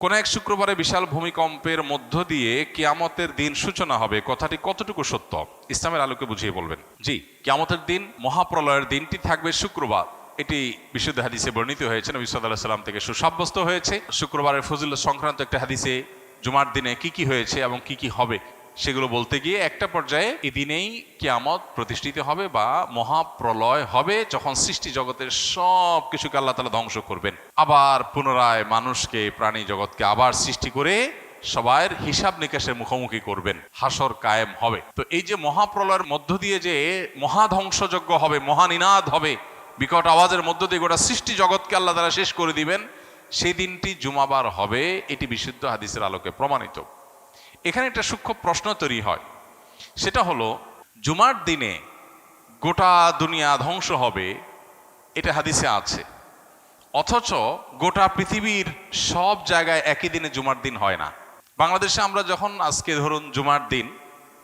কোন এক শুক্রবারে বিশাল ভূমিকম্পের মধ্য দিয়ে কিয়ামতের দিন সূচনা হবে। কথাটি কতটুকু সত্য? ইসলামের আলোকে বুঝিয়ে বলবেন। জি, কিয়ামতের দিন, মহাপ্রলয়ের দিনটি থাকবে শুক্রবার। এটি বিশুদ্ধ হাদিসে বর্ণিত হয়েছে। নবী সাল্লাহ সাল্লাম থেকে সুসাব্যস্ত হয়েছে। শুক্রবারের ফজিল সংক্রান্ত একটা হাদিসে জুমার দিনে কি কি হয়েছে এবং কি কি হবে সেগুলো বলতে গিয়ে একটা পর্যায়ে এদিনেই দিনেই কিয়ামত প্রতিষ্ঠিত হবে বা মহাপ্রলয় হবে যখন সৃষ্টি জগতের সব কিছুকে আল্লাহ তালা ধ্বংস করবেন। আবার পুনরায় মানুষকে, প্রাণী জগৎকে আবার সৃষ্টি করে সবার হিসাব নিকাশের মুখোমুখি করবেন। হাসর কায়েম হবে। তো এই যে মহাপ্রলয়ের মধ্য দিয়ে যে মহাধ্বংসযজ্ঞ হবে, মহানিনাদ হবে, বিকট আওয়াজের মধ্য দিয়ে গোটা সৃষ্টি জগৎকে আল্লাহ তারা শেষ করে দিবেন সেই দিনটি জুমাবার হবে, এটি বিশুদ্ধ হাদিসের আলোকে প্রমাণিত। এখানে একটা সূক্ষ্ম প্রশ্ন তৈরি হয়। সেটা হলো, জুমার দিনে গোটা দুনিয়া ধ্বংস হবে, এটা হাদিসে আছে। অথচ গোটা পৃথিবীর সব জায়গায় একই দিনে জুমার দিন হয় না। বাংলাদেশে আমরা যখন আজকে ধরুন জুমার দিন,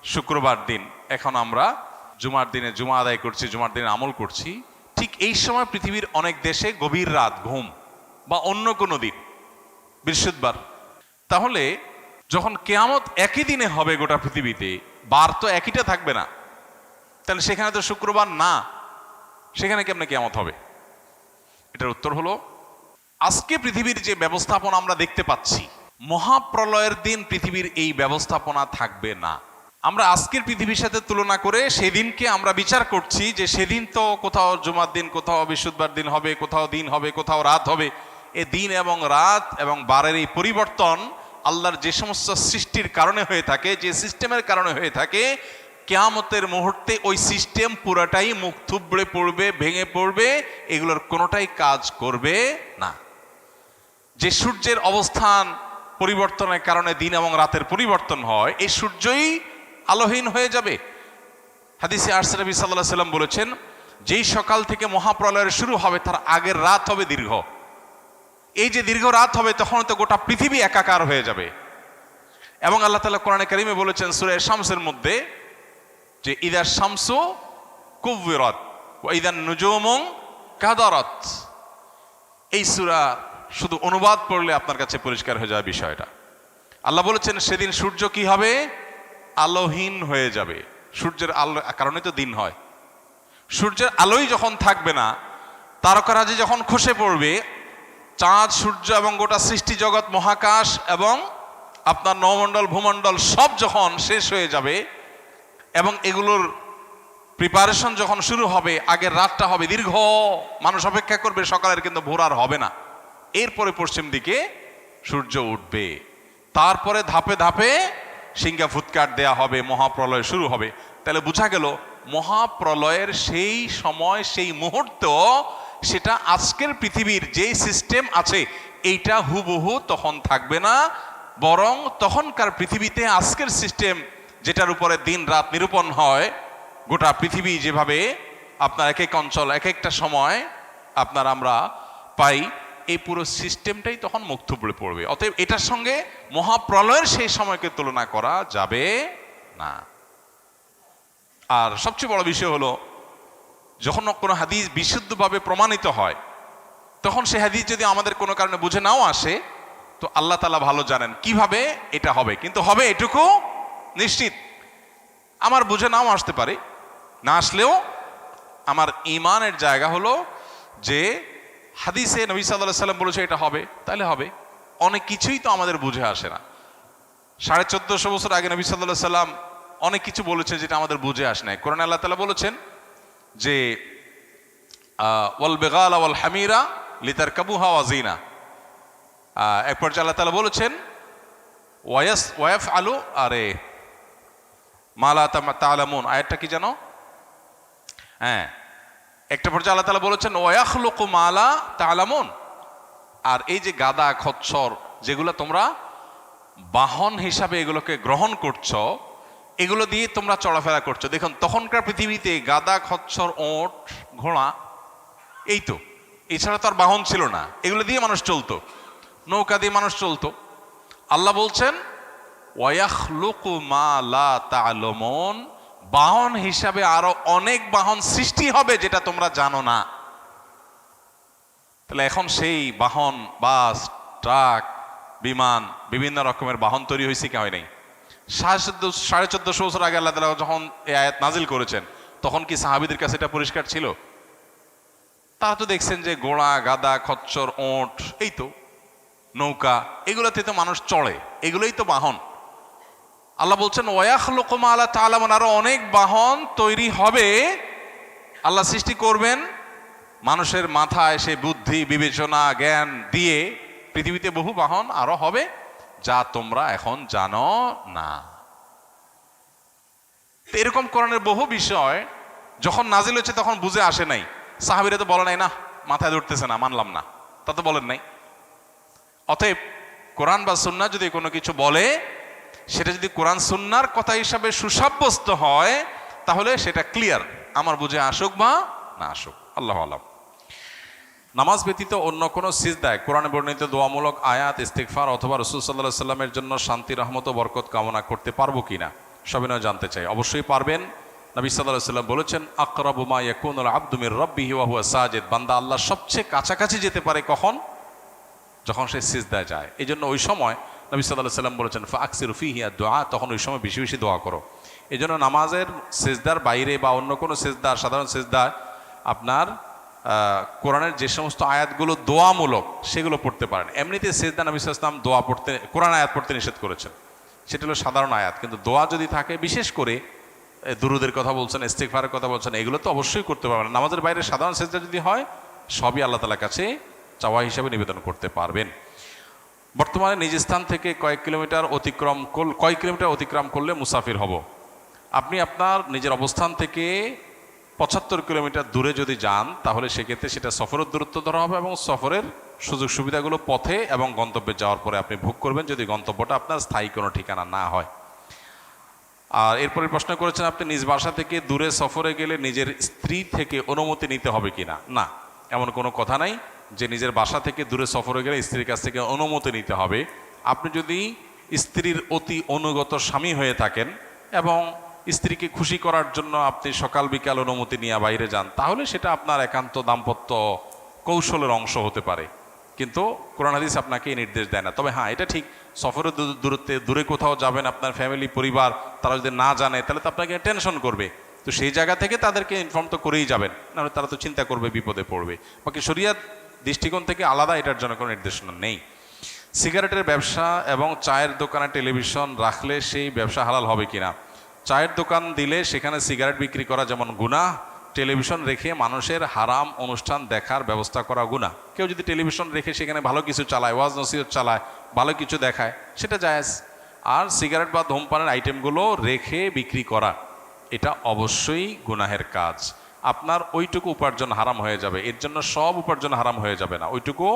শুক্রবার দিন, এখন আমরা জুমার দিনে জুমা আদায় করছি, জুমার দিনে আমল করছি, ঠিক এই সময় পৃথিবীর অনেক দেশে গভীর রাত, ঘুম, বা অন্য কোনো দিন, বৃহস্পতিবার। তাহলে যখন কেয়ামত একই দিনে হবে গোটা পৃথিবীতে, বার তো একইটা থাকবে না। তাহলে সেখানে তো শুক্রবার না, সেখানে কেমনে কেয়ামত হবে? এটার উত্তর হলো, আজকে পৃথিবীর যে ব্যবস্থাপনা আমরা দেখতে পাচ্ছি, মহাপ্রলয়ের দিন পৃথিবীর এই ব্যবস্থাপনা থাকবে না। আমরা আজকের পৃথিবীর সাথে তুলনা করে সেদিনকে আমরা বিচার করছি যে সেদিন তো কোথাও জুমার দিন, কোথাও বৃহস্পতিবার দিন হবে, কোথাও দিন হবে, কোথাও রাত হবে। এ দিন এবং রাত এবং বারের এই পরিবর্তন আল্লাহর যে সমস্ত সৃষ্টির কারণে হয়ে থাকে, যে সিস্টেমের কারণে হয়ে থাকে, কেয়ামতের মুহূর্তে ওই সিস্টেম পুরাটাই মুখ থুবড়ে পড়বে, ভেঙে পড়বে, এগুলোর কোনোটাই কাজ করবে না। যে সূর্যের অবস্থান পরিবর্তনের কারণে দিন এবং রাতের পরিবর্তন হয়, এই সূর্যই আলোহীন হয়ে যাবে। হাদিসে আরসনবী সাল্লাহ সাল্লাম বলেছেন, যেই সকাল থেকে মহাপ্রলয়ের শুরু হবে, তার আগের রাত হবে দীর্ঘ। এই যে দীর্ঘ রাত হবে, তখন তো গোটা পৃথিবী একাকার হয়ে যাবে। এবং আল্লাহ তালা কোরআনে কারিমে বলেছেন সুরে শামসের মধ্যে যে ইদার শামসু কুবিরত ইদার নুজুমং কাদারত। এই সুরা শুধু অনুবাদ পড়লে আপনার কাছে পরিষ্কার হয়ে যাবে বিষয়টা। আল্লাহ বলেছেন, সেদিন সূর্য কি হবে? আলোহীন হয়ে যাবে। সূর্যের আলো কারণে তো দিন হয়। সূর্যের আলোই যখন থাকবে না, তারকারাজি যখন খসে পড়বে চাঁদ, সূর্য এবং গোটা সৃষ্টি জগৎ, মহাকাশ এবং আপনার নমণ্ডল, ভূমণ্ডল সব যখন শেষ হয়ে যাবে এবং এগুলোর প্রিপারেশন যখন শুরু হবে, আগের রাতটা হবে দীর্ঘ, মানুষ অপেক্ষা করবে, সকালের কিন্তু ভোর আর হবে না। এরপরে পশ্চিম দিকে সূর্য উঠবে। তারপরে ধাপে ধাপে সিঙ্গা ফুৎকার দেয়া হবে, মহাপ্রলয় শুরু হবে। তাহলে বোঝা গেল, মহাপ্রলয়ের সেই সময়, সেই মুহূর্ত সেটা আজকের পৃথিবীর যে সিস্টেম আছে, এইটা হুবহু তখন থাকবে না, বরং তখনকার পৃথিবীতে আজকের সিস্টেম যেটার উপরে দিন রাত নিরূপণ হয়, গোটা পৃথিবী যেভাবে আপনার এক এক অঞ্চল, এক একটা সময় আপনার আমরা পাই, এই পুরো সিস্টেমটাই তখন থুবড়ে পড়বে। অতএব এটার সঙ্গে মহাপ্রলয়ের সেই সময়কে তুলনা করা যাবে না। আর সবচেয়ে বড় বিষয় হলো যখন কোনো হাদিস বিশুদ্ধভাবে প্রমাণিত হয়, তখন সে হাদিস যদি আমাদের কোনো কারণে বুঝে নাও আসে, তো আল্লাহ তালা ভালো জানেন কীভাবে এটা হবে। কিন্তু হবে এটুকু নিশ্চিত। আমার বুঝে নাও আসতে পারে। না আসলেও আমার ইমানের জায়গা হলো যে হাদিসে নবী সাল্লাহ সাল্লাম বলেছে এটা হবে, তাহলে হবে। অনেক কিছুই তো আমাদের বুঝে আসে না। সাড়ে চোদ্দশো বছর আগে নবী সাল্লাহ সাল্লাম অনেক কিছু বলেছে যেটা আমাদের বুঝে আসে নাই। কোরআন আল্লাহ তালা বলেছেন যে ওয়াল বেগাল ওয়াল হামিরা লিতার কাবুহা ওয়াজিনা এক পর্যায়ে আল্লাহ তালা বলেছেন ওয়াস ওয়াফ আলু আরে মালা তালামুন আয়াতটা কি জানো? হ্যাঁ একটা পর্যায়ে আল্লাহ তালা বলেছেন ওয়াখলুক মালা তালামুন আর এই যে গাদা, খচ্ছর, যেগুলো তোমরা বাহন হিসাবে এগুলোকে গ্রহণ করছ এগুলো দিয়ে তোমরা চলাফেরা করছ। দেখুন, তখনকার পৃথিবীতে গাদা, খচ্ছর, ওট, ঘোড়া, এই তো। এছাড়া তো আর বাহন ছিল না। এগুলো দিয়ে মানুষ চলতো। নৌকা দিয়ে মানুষ চলতো। আল্লাহ বলছেন মা বাহন হিসাবে আরও অনেক বাহন সৃষ্টি হবে যেটা তোমরা জানো না। তাহলে এখন সেই বাহন, বাস, ট্রাক, বিমান, বিভিন্ন রকমের বাহন তৈরি হয়েছে কি হয় নাই? সাড়ে সাড়ে চোদ্দশো বছর আগে আল্লাহ তালা যখন এই আয়াত নাজিল করেছেন, তখন কি সাহাবিদের কাছে এটা পরিষ্কার ছিল? তারা তো দেখছেন যে ঘোড়া গাদা খচ্চর, ওঁট, এই তো, নৌকা, এগুলোতে তো মানুষ চড়ে, এগুলোই তো বাহন। আল্লাহ বলছেন ওয়াখ লোকমা আল্লাহ তালামান আরও অনেক বাহন তৈরি হবে। আল্লাহ সৃষ্টি করবেন মানুষের মাথায় সে বুদ্ধি, বিবেচনা, জ্ঞান দিয়ে পৃথিবীতে বহু বাহন আরও হবে। যা তোমরা এখন জানো না। এরকম করণের বহু বিষয় যখন নাজিল হচ্ছে তখন বুঝে আসে নাই। সাহাবিরা তো বলে নাই, না, মাথায় ধরতেছে না, মানলাম না। তা তো বলেন নাই। অতএব কোরআন বা সুন্না যদি কোনো কিছু বলে, সেটা যদি কোরআন সুন্নার কথা হিসাবে সুসাব্যস্ত হয়, তাহলে সেটা ক্লিয়ার আমার বুঝে আসুক বা না আসুক। আল্লাহ আলাম। নামাজ ব্যতীত অন্য কোনো সিজ সিজদায় কোরআনে বর্ণিত দোয়ামূলক আয়াত ইস্তিকফার অথবা রসুল সাল্লাহ সাল্লামের জন্য শান্তি, রহমত বরকত কামনা করতে পারব কি কিনা সবিনয় জানতে চাই। অবশ্যই পারবেন। নবী সাল্লাহ সাল্লাম বলেছেন আকরাবুমা ইয়াকুন আব্দুমির রব্বিহি ওয়া হুয়া সাজিদ। বান্দা আল্লাহ সবচেয়ে কাছাকাছি যেতে পারে কখন? যখন সে সিজদায় যায়। এই জন্য ওই সময় নবী সাল্লাহ সাল্লাম বলেছেন, ফাকসির ফিহিয়া দোয়া তখন ওই সময় বেশি বেশি দোয়া করো। এই জন্য নামাজের সেজদার বাইরে বা অন্য কোনো সেজদার, সাধারণ সেজদার আপনার কোরআনের যে সমস্ত আয়াতগুলো দোয়ামূলক, সেগুলো পড়তে পারেন। এমনিতে সেজদা নবী ইসলাম দোয়া পড়তে, কোরআন আয়াত পড়তে নিষেধ করেছেন। সেটা হলো সাধারণ আয়াত, কিন্তু দোয়া যদি থাকে, বিশেষ করে দুরুদের কথা বলছেন ইস্তেকফারের কথা বলছেন, এগুলো তো অবশ্যই করতে পারবেন নামাজের বাইরে সাধারণ সেজদা যদি হয়, সবই আল্লাহ তালার কাছে চাওয়া হিসাবে নিবেদন করতে পারবেন। বর্তমানে নিজ স্থান থেকে কয়েক কিলোমিটার অতিক্রম কর- কয়েক কিলোমিটার অতিক্রম করলে মুসাফির হব। আপনি আপনার নিজের অবস্থান থেকে পঁচাত্তর কিলোমিটার দূরে যদি যান, তাহলে সেক্ষেত্রে সেটা সফরের দূরত্ব ধরা হবে এবং সফরের সুযোগ সুবিধাগুলো পথে এবং গন্তব্যে যাওয়ার পরে আপনি ভোগ করবেন যদি গন্তব্যটা আপনার স্থায়ী কোনো ঠিকানা না হয়। আর এরপরে প্রশ্ন করেছেন, আপনি নিজ বাসা থেকে দূরে সফরে গেলে নিজের স্ত্রী থেকে অনুমতি নিতে হবে কিনা? না, এমন কোনো কথা নাই যে নিজের বাসা থেকে দূরে সফরে গেলে স্ত্রীর কাছ থেকে অনুমতি নিতে হবে। আপনি যদি স্ত্রীর অতি অনুগত স্বামী হয়ে থাকেন এবং স্ত্রীকে খুশি করার জন্য আপনি সকাল, বিকাল অনুমতি নিয়ে বাইরে যান, তাহলে সেটা আপনার একান্ত দাম্পত্য কৌশলের অংশ হতে পারে। কিন্তু কোরআন হাদিস আপনাকে এই নির্দেশ দেয় না। তবে হ্যাঁ এটা ঠিক, সফরের দূর- দূরত্বে দূরে কোথাও যাবেন আপনার ফ্যামিলি পরিবার, তারা যদি না জানে, তাহলে তো আপনাকে টেনশন করবে। তো সেই জায়গা থেকে তাদেরকে ইনফর্ম তো করেই যাবেন, নাহলে তারা তো চিন্তা করবে, বিপদে পড়বে। বাকি শরিয়াত দৃষ্টিকোণ থেকে আলাদা, এটার জন্য কোনো নির্দেশনা নেই। সিগারেটের ব্যবসা এবং চায়ের দোকানে টেলিভিশন রাখলে সেই ব্যবসা হালাল হবে কিনা? চায়ের দোকান দিলে সেখানে সিগারেট বিক্রি করা যেমন গুনাহ, টেলিভিশন রেখে মানুষের হারাম অনুষ্ঠান দেখার ব্যবস্থা করা গুনাহ। কেউ যদি টেলিভিশন রেখে সেখানে ভালো কিছু চালায়, ওয়াজ নসিহত চালায়, ভালো কিছু দেখায়, সেটা জায়েজ। আর সিগারেট বা ধূমপানের আইটেমগুলো রেখে বিক্রি করা, এটা অবশ্যই গুনাহের কাজ। আপনার ওইটুকু উপার্জন হারাম হয়ে যাবে, এর জন্য সব উপার্জন হারাম হয়ে যাবে না, ওইটুকু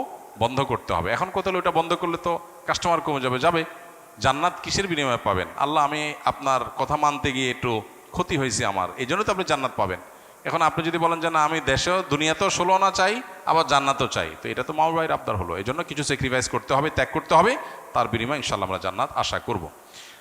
বন্ধ করতে হবে। এখন কোথাও ওইটা বন্ধ করলে তো কাস্টমার কমে যাবে যাবে। জান্নাত কিসের বিনিময়ে পাবেন? আল্লাহ, আমি আপনার কথা মানতে গিয়ে একটু ক্ষতি হয়েছে আমার। এই জন্য তো আপনি জান্নাত পাবেন। এখন আপনি যদি বলেন যে, না, আমি দেশেও, দুনিয়াতেও ষোলো না চাই, আবার জান্নাতও চাই। তো এটা তো মামুর ভাইয়ের আবদার হলো। এই জন্য কিছু স্যাক্রিফাইস করতে হবে, ত্যাগ করতে হবে। তার বিনিময়ে ইনশাল্লাহ আমরা জান্নাত আশা করব।